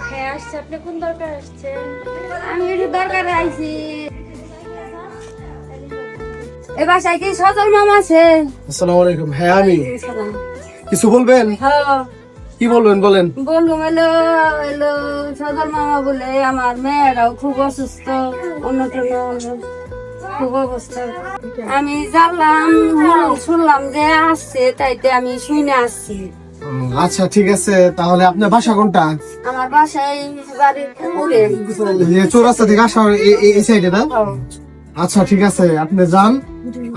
হ্যাঁ আসছে। আপনি কোন দরকার আসছেন? আমি একটু দরকারে আইছি। এ বাসায় কি সজল মামা আছে? আসসালামু আলাইকুম। হ্যাঁ আমি। কিছু বলবেন? হ্যাঁ কি বলবেন বলেন? বললুম এলো এলো সজল মামা বলে আমার মেয়েরাও খুব অসুস্থ অন্যতম খুব অবস্থা। আমি জানলাম শুনলাম যে আসছে তাইতে আমি শুনে আসছি। আচ্ছা ঠিক আছে তাহলে আপনার বাসা কোনটা? আমার বাসায় বাড়ির পুরে চৌরাস্তা থেকে আসা এই সাইডে না? আচ্ছা ঠিক আছে আপনি যান।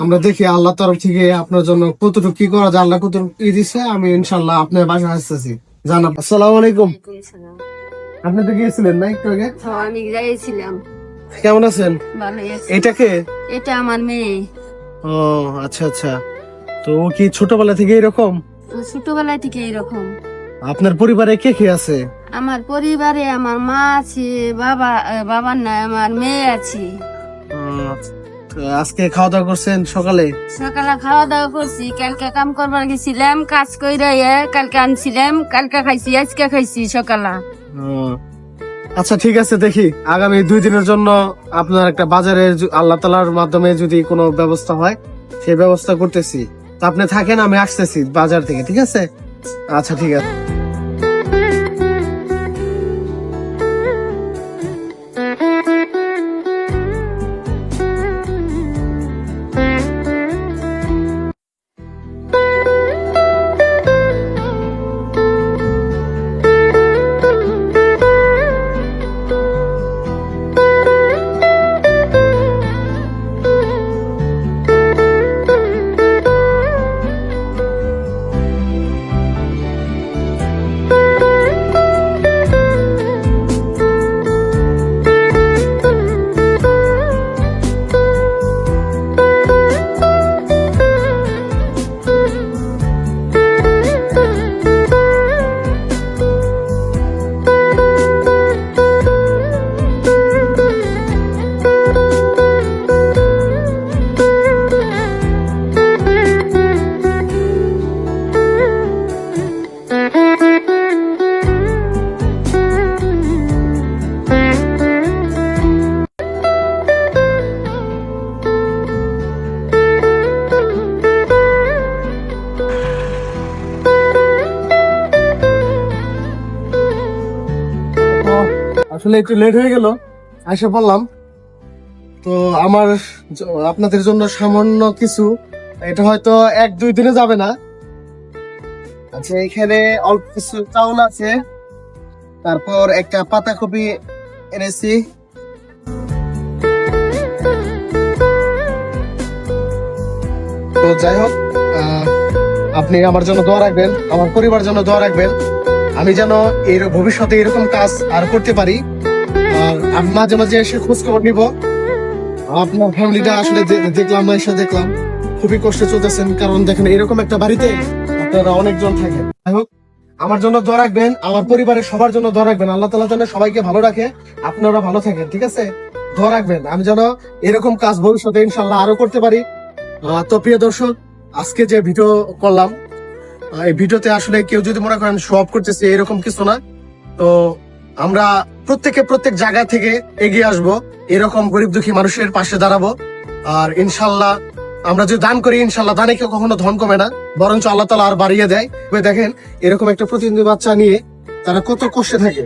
আমরা দেখি আল্লাহ তরফ থেকে আপনার জন্য কতটুকু কি করা যায় আল্লাহ কতটুকু কি দিচ্ছে আমি ইনশাল্লাহ আপনার বাসা আসতেছি। জানাব আসসালামু আলাইকুম। আপনি তো গিয়েছিলেন না একটু আগে? হ্যাঁ, আমি যাইছিলাম কেমন আছেন? ভালো আছি। এটাকে এটা আমার মেয়ে। ও আচ্ছা আচ্ছা। তো ও কি ছোটবেলা থেকে এরকম? ছোটবেলা থেকে এরকম আপনার পরিবারে কে কে আছে? আমার পরিবারে আমার মা আছে বাবা বাবার নাই আমার মেয়ে আছে। আজকে খাওয়া দাওয়া করছেন সকালে? সকালে খাওয়া দাওয়া করছি কালকে কাম করবার গেছিলাম কাজ কইরা কালকে আনছিলাম কালকে খাইছি আজকে খাইছি সকালে। আচ্ছা ঠিক আছে দেখি। আগামী দুই দিনের জন্য আপনার একটা বাজারের আল্লাহ তালার মাধ্যমে যদি কোনো ব্যবস্থা হয় সেই ব্যবস্থা করতেছি। আপনি থাকেন আমি আসতেছি বাজার থেকে ঠিক আছে? আচ্ছা ঠিক আছে। আসলে একটু লেট হয়ে গেল এসে বললাম তো আমার আপনাদের জন্য সামান্য কিছু, এটা হয়তো এক দুই দিনে যাবে না। আচ্ছা এখানে অল্প কিছু চাউল আছে। তারপর একটা পাতাকপি এনেছি। তো যাই হোক আপনি আমার জন্য দোয়া রাখবেন, আমার পরিবার জন্য দোয়া রাখবেন। আমি যেন এর ভবিষ্যতে এরকম কাজ আর করতে পারি। আর আমি মাঝে মাঝে এসে খোঁজ খবর নিব। আপনার ফ্যামিলিটা আসলে দেখলাম এসে দেখলাম। খুবই কষ্টে চলতেছেন। কারণ দেখেন, এরকম একটা বাড়িতে আপনারা অনেকজন থাকেন। যাই হোক, আমার জন্য দোয়া রাখবেন। আমার পরিবারের সবার জন্য দোয়া রাখবেন। আল্লাহ তালা যেন সবাইকে ভালো রাখে। আপনারা ভালো থাকেন, ঠিক আছে? দোয়া রাখবেন। আমি যেন এরকম কাজ ভবিষ্যতে ইনশাল্লাহ আরও করতে পারি। তো প্রিয় দর্শক, আজকে যে ভিডিও করলাম এই ভিডিওতে আসলে কেউ যদি মনে করেন শো অফ করতেছে, এরকম কিছু না। তো আমরা প্রত্যেকে প্রত্যেক জায়গা থেকে এগিয়ে আসব, এরকম গরিব দুঃখী মানুষের পাশে দাঁড়াবো। আর ইনশাল্লাহ আমরা যদি দান করি, ইনশাল্লাহ দানে কেউ কখনো ধন কমে না। বরঞ্চ আল্লাহ তালা আর বাড়িয়ে দেয়। দেখেন, এরকম একটা প্রতিনিধি বাচ্চা নিয়ে তারা কত কষ্টে থাকে।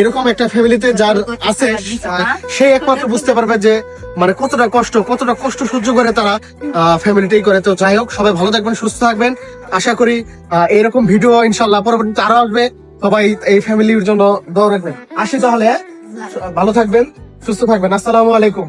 এরকম একটা ফ্যামিলিতে যার আছে, সে একমাত্র বুঝতে পারবে যে মানে কতটা কষ্ট কতটা কষ্ট সহ্য করে তারা ফ্যামিলিটাই করে। তো যাই হোক, সবাই ভালো থাকবেন, সুস্থ থাকবেন। আশা করি এরকম ভিডিও ইনশাল্লাহ পরবর্তীতে আরও আসবে। সবাই এই ফ্যামিলির জন্য দৌড় রাখবেন। আসি তাহলে? ভালো থাকবেন, সুস্থ থাকবেন। আসসালামু আলাইকুম।